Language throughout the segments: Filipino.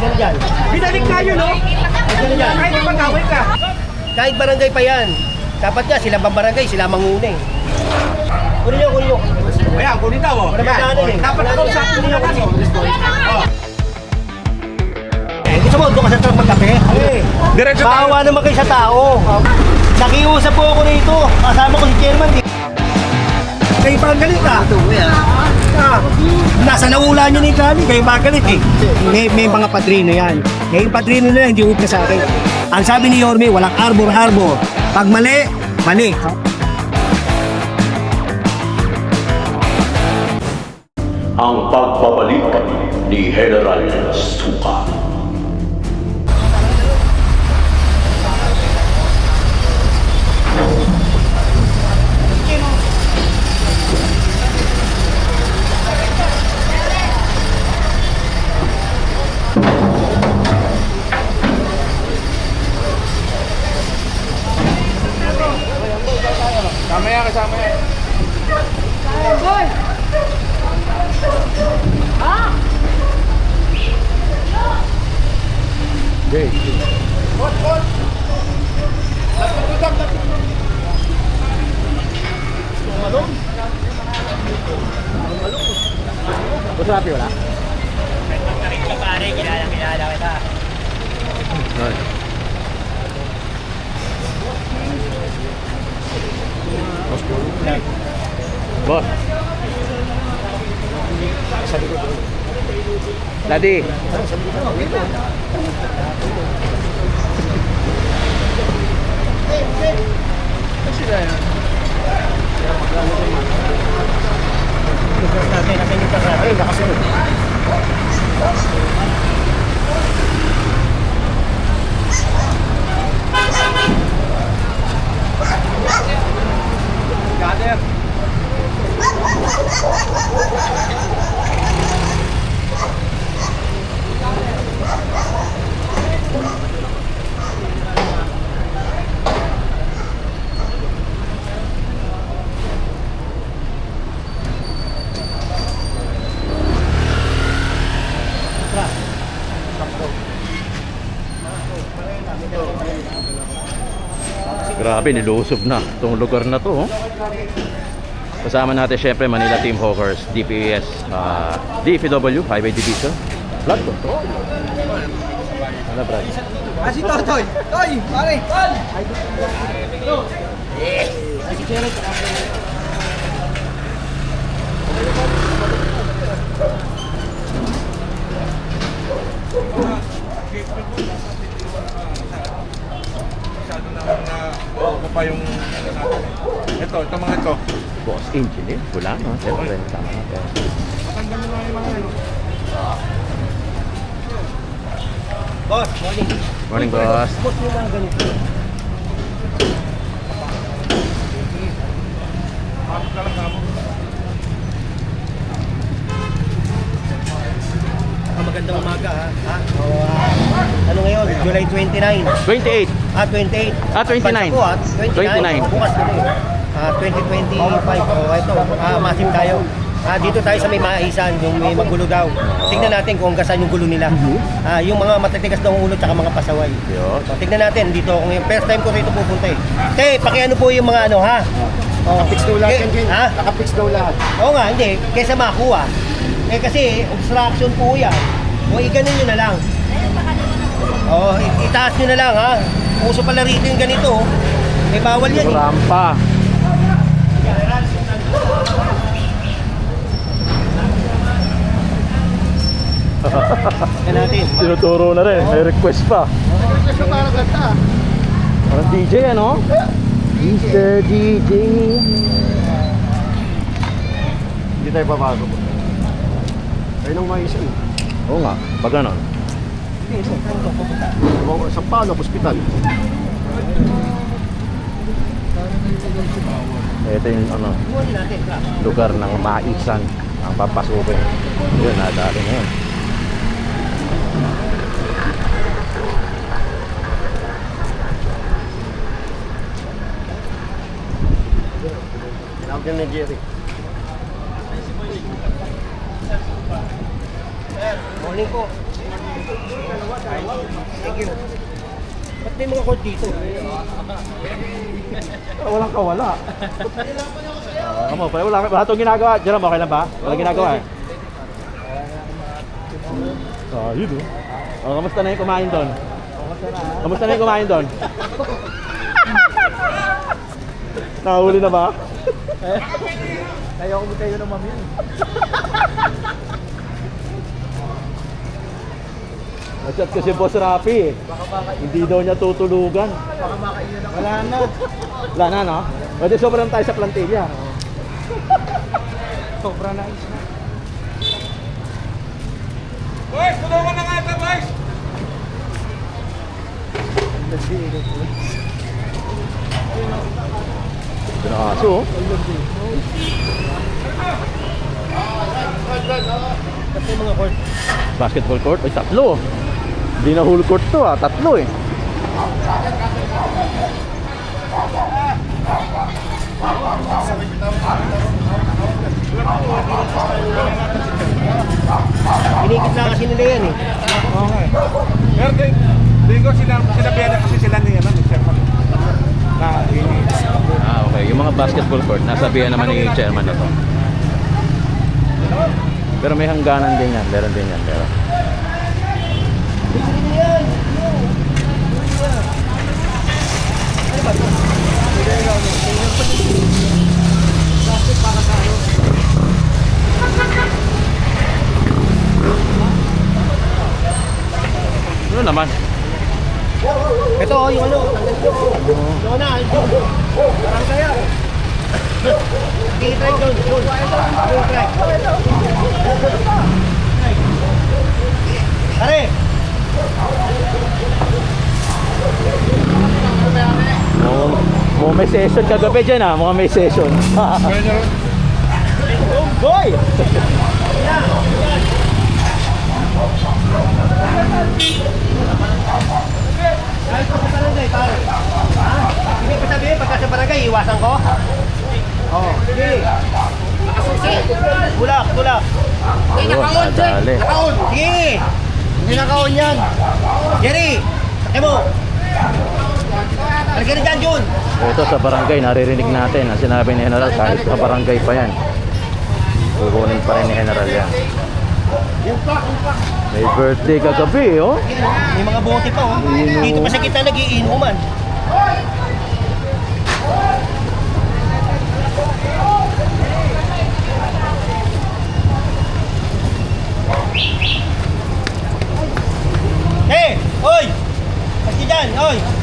Dyan. Binalik tayo, no? Dyan. Kahit mag-away ka. Kahit barangay pa yan. Dapat nga sila bang barangay, sila manguna eh. Kunin nyo, kunin nyo. Ayan, kunin daw, oh. Daanan eh? Dapat ako sa atin niyo kasi. Oh. Eh, gusto mo, doon ka sa truck magkape? Eh, Diretso tayo. Bawa naman kayo sa tao. Nakiusap po ako rito. Kasama ko si chairman. eh. Kayo pa ang galit ah. Ah, nasa naula niya ni Kali, kayo pa ang galit eh. May, may mga padrino yan. Ngayon padrino na hindi upna sa akin. Ang sabi ni Yorme, walang arbor-arbor. Pag mali, mali. ang pagbabalik ni General Suka. Boss. Daddy. Grabe, nilusob na itong lugar na to. Oh. Kasama natin syempre Manila Team Hawkers, DPS, uh, DFW, Highway Division, Flood Control. Ano, Brad? Ah, si Totoy. Toy, pare. Masyado naman na pa yung ano natin. Ito, ito mga ito. Boss Engineer, wala no? Siyempre, tama natin. Matanggal mo lang yung mga ano. Boss, morning. Morning, boss. Boss, yung mga ganito. Bakit na lang magandang umaga ha. ha? O, ah, ano ngayon? July 29. 28. Ah, 28. Ah, 29. Bansa ko, ah, 29. 29. Bukas na rin. Ah, 2025. Oh, ito. Ah, masim tayo. Ah, dito tayo sa may maisan, yung may magulo daw. Tingnan natin kung saan yung gulo nila. Ah, yung mga matitigas ng ulo tsaka mga pasaway. Yun. So, tignan natin dito ako ngayon. First time ko rito pupunta eh. Te, pakiano po yung mga ano ha? Oh, Nakapix daw lahat yan, Ha? Nakapix daw lahat. Oo nga, hindi. Kaysa makuha. Eh kasi, obstruction po yan. O, iganin nyo na lang. Oh, i- itaas nyo na lang ha. Uso pala rito yung ganito. oh. Eh, bawal yan eh. Rampa. Tinuturo na rin. May request pa. Parang DJ ano? Mr. DJ. Hindi tayo babago. Ayun ang maisan. Oo nga. Pag ano? Sa Palo, hospital. Ito yung ano, lugar ng maisan ang papasukin. Yun, nadali na yun. Tinawag yan ni Jerry. Morning po. Thank you. Ba't may mga court dito? Walang kawala. Ah, mo, wala, wala itong ginagawa. Jerome, okay lang ba? Wala ginagawa eh. Ah, yun oh. Oh, kamusta na yung kumain doon? Kamusta na yung kumain doon? Nakahuli na ba? Kaya ako kayo ng mami. Nag-chat ko si Boss Rapi eh. Hindi daw niya tutulugan. Wala na. Wala na, no? Pwede sobrang tayo sa plantilla. Sobra na is na. Boys, tulungan na nga ito, boys! Ito na aso, oh. Ba't may mga court? Basketball court? Ay, tatlo. Hindi na whole court to ah. Tatlo eh. Inikit na kasi nila yan eh. Pero din, din ko sila, sinabihan na kasi sila ni, ano, ni Sherman. Na, ini. Ah, okay. Yung mga basketball court, nasabihan naman ni chairman na to. Pero may hangganan din yan. Meron din yan. Pero... Ano naman? Ito oh, yung ano. Yung na, yung Parang kaya. Sige, try doon. Doon. Doon, try. Mukhang, may session kagabi dyan ah. Mukhang may session. Boy! Kahit pa sa barangay, pare. Ha? Hindi ko sabihin, pagka sa barangay, iwasan ko? Oo. Sige. Tulak, tulak. Ayun, nadali. Sige. Hindi nakaon yan. Jerry, sakay mo. Halika rin dyan, Jun. Ito sa barangay, naririnig natin ang sinabi ni General kahit sa barangay pa yan. Kukunin pa rin ni General yan. May birthday kagabi, oh. May mga bote pa, oh. Dito pa sa kita nagiinuman. Hey! Oy! Pasti dyan, oy!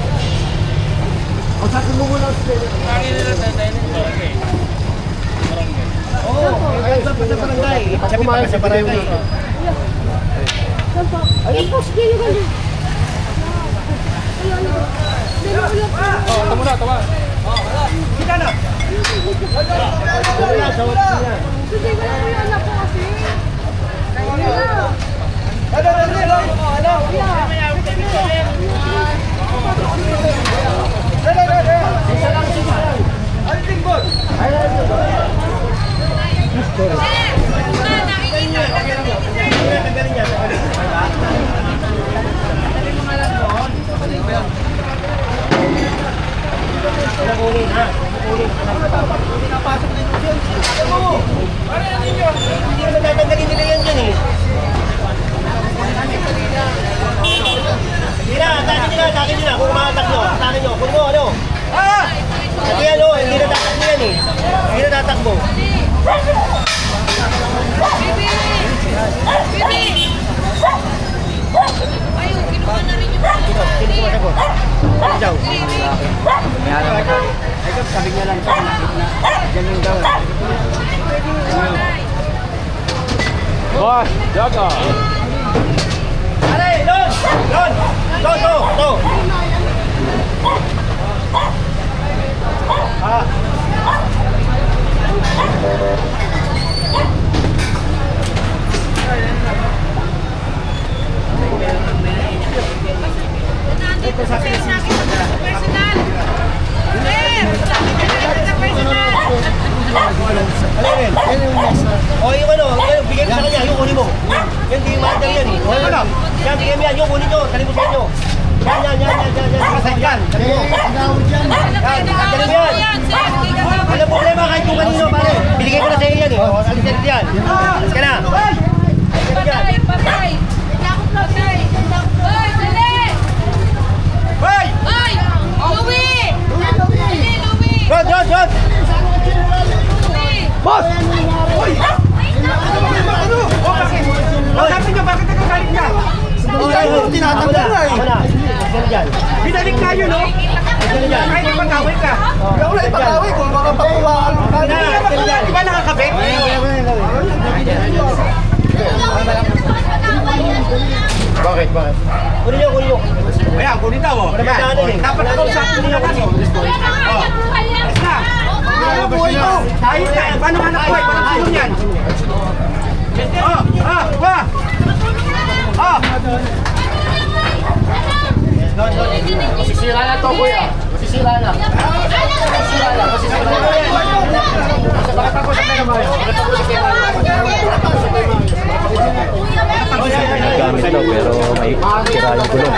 Oo, kahit ba pa sa barangay? Sabi pa ka sa barangay. Ayun po, sige yung ano. Ayun, ano. Dalawa lang po. Tama na, tama. Sika na! Wala, sa wala niya. Sige, wala ko yung anak ko kasi. Ayun na. Ano, ano, ano, ano? Isa lang, isa lang. Ano yung ball? Ay, ay, ay, ay. Tanggalin niya, tanggalin niya. Tanggalin niya, tanggalin niya. Kunin ha, kunin. Pinapasok na yun yun. Ano mo? Hindi naman tatanggalin nila yan dyan eh. Hindi na, takin nila, takin nila. Kung kumakatak nyo, takin nyo. Kung mo, ano? Ah! Kasi ano, hindi na tatakbo yan eh. Hindi na tatakbo. Sino? Sino sumasagot? Sino daw? Boss, Jaga! Pare, doon! Doon! Doon, doon, doon! Ah. Personal. Sir! Personal. Ano yun? O yung ano, yung bigay ko sa kanya, yung kunin mo. Yan, di matter yan eh. Ano lang? Yan, mo yan, yung kunin nyo, dali mo sa inyo. Yan, yan, yan, yan, yan, yan. Yan, yan. Dali mo. Yan, mo yan. Walang problema kahit kung kanino, pare. Binigay ko na sa iyo yan eh. Alis yan. Alis ka na. Alis ka na yan. Patay! Patay! Hoy, dali! Hoy! Hoy! Louie! Dali, Louie! Rod, Rod, Rod! Louie! Boss! Hoy! Sabi niyo, bakit nagagalit ka? Hindi tayo tinatanggol na eh. Wala. Alis ka na dyan. Binalik tayo, no? Alis ka na dyan. Kahit ipag-away ka. Wala ipag-away kung baka papuwaan. Di ba nakakabit? Bakit, bakit? Kunin nyo, kunin nyo. Ayan, kunin daw, oh. Wala madaanan eh. Dapat ako sa akin niya kasi. Tayo ka. Paano anak ko? Walang sino yan. Oh, ah, wah. Ah, Masisira na to, kuya. Masisira na. Masisira na. Masisira na. Bakit ako sa pera mo? Bakit ako sa pera mo? Nagamit daw pero may sira yung gulong.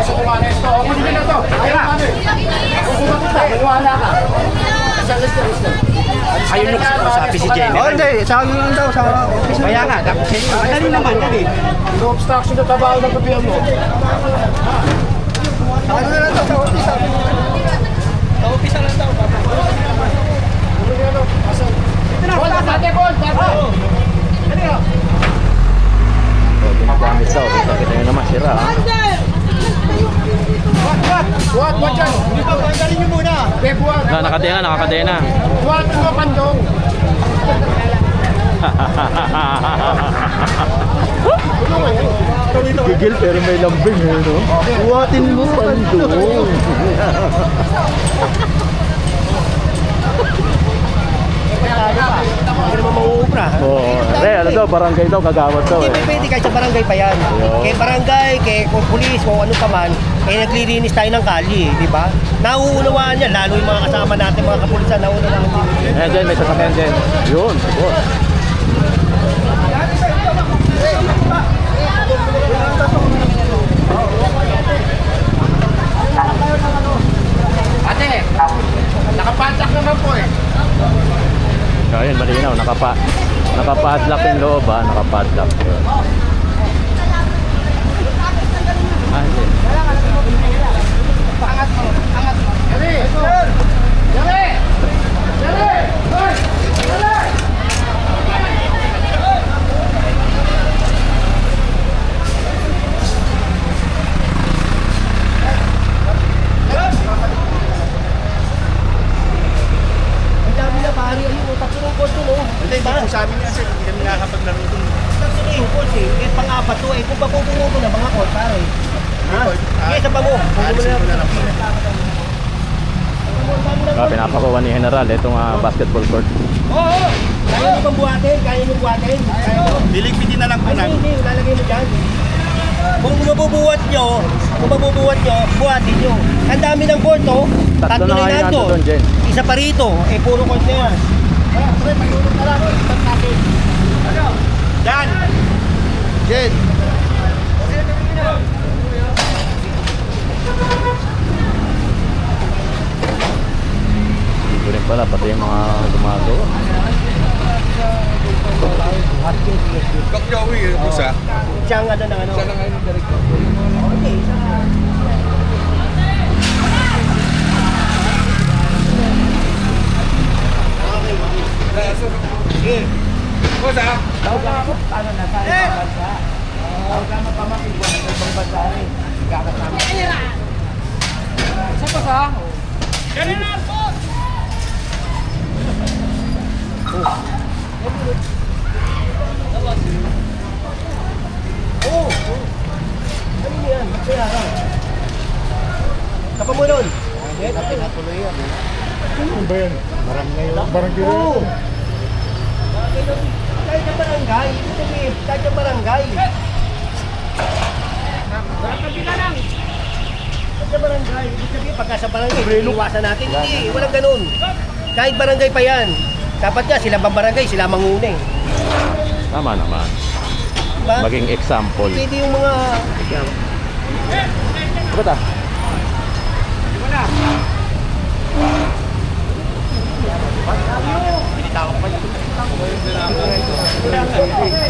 Gusto ko manes to. O, kunin na to. Ayun na. Kukuha kita. Maniwala ka. Isa, listen, listen. ayun nagsasabi si Jenny. Oh, hindi. Sa akin lang daw. Sa office Kaya nga, madali naman yan eh. No obstruction na trabaho ng kapihan mo. Ano na lang daw sa office. Sa office lang daw. Bol, tate, bol, tate. So, ginagamit daw. Kita kita nyo naman sira. ha? Buhat, buhat dyan. Pagkakalin nyo muna. Be, buhat. Na, nakadena, nakakadena. Buhat mo, pandong. Gigil lambing eh, no? Buhatin mo, pandong. Hindi naman mauubra. Oo. Re, ano daw, barangay daw, kagawad daw Hindi eh. pwede kahit sa barangay pa yan. Kay barangay, kay kung pulis, kung ano pa man, eh naglilinis tayo ng kali, di ba? Nauunawaan yan, lalo yung mga kasama natin, mga kapulisan, nauunawaan din. Ayan dyan, may sasakyan dyan. Yun, boss. Ate, nakapantak naman po eh. Ayun, malinaw, nakapa nakapadlock yung loob ha, nakapadlock. Yun. Ah, hindi. Yari! Yari! Yari! Hoy! Yari! Ang dami na pari, ayun, oh, tatlo ng coach mo. Hindi, ba? Sa amin yan, sir, hindi kami nakakapaglaro dun. Tatlo yung coach eh, eh pang-apat to eh, kung papupungo mo na mga coach, pare. Ha? Sige, isa mo na. Ah, pinapakuha ni General itong ah, basketball court. Oo. Kaya mo bang buhatin? Kaya mo buhatin? Kaya mo? Liligpitin na lang po Ay, namin. hindi, lalagay mo dyan. Kung mabubuhat nyo, kung mabubuhat nyo, buhatin nyo. Ang dami ng court, oh. Tatlo Tatlo na nga yung nandun, doon. Jen. Isa pa rito, eh puro court na yan. Yan! Jen. Dito rin pala, pati yung mga gumagawa. Doc Joey, isa. Siyang ano ng ano. Siya lang ngayon ang director. Okay, isa. Sige. Boss, ah. Oo. oo. Ano yan? Kaya lang. Saka mo nun. Pinatuloy yan. Ano ba yan? Barangay. Barangay. Oo. Kahit sa barangay, ibig sabihin, kahit sa barangay. Kahit sa barangay, ibig sabihin, pagka sa barangay, iwasan natin. Hindi, walang ganun. Kahit barangay pa yan. Dapat nga, sila bang barangay, sila manguna eh. Tama naman. Diba? Maging example. Pwede yung mga... Ba't ah? Yeah, yeah,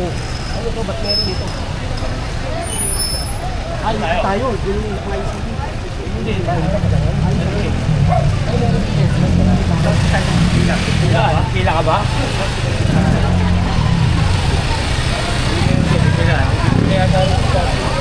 Oh. Ano to? Ba't meron dito? Ay, tayo. Yun yung nakaisip. Hindi. Kila ka ba? Kila. Kila. Kila.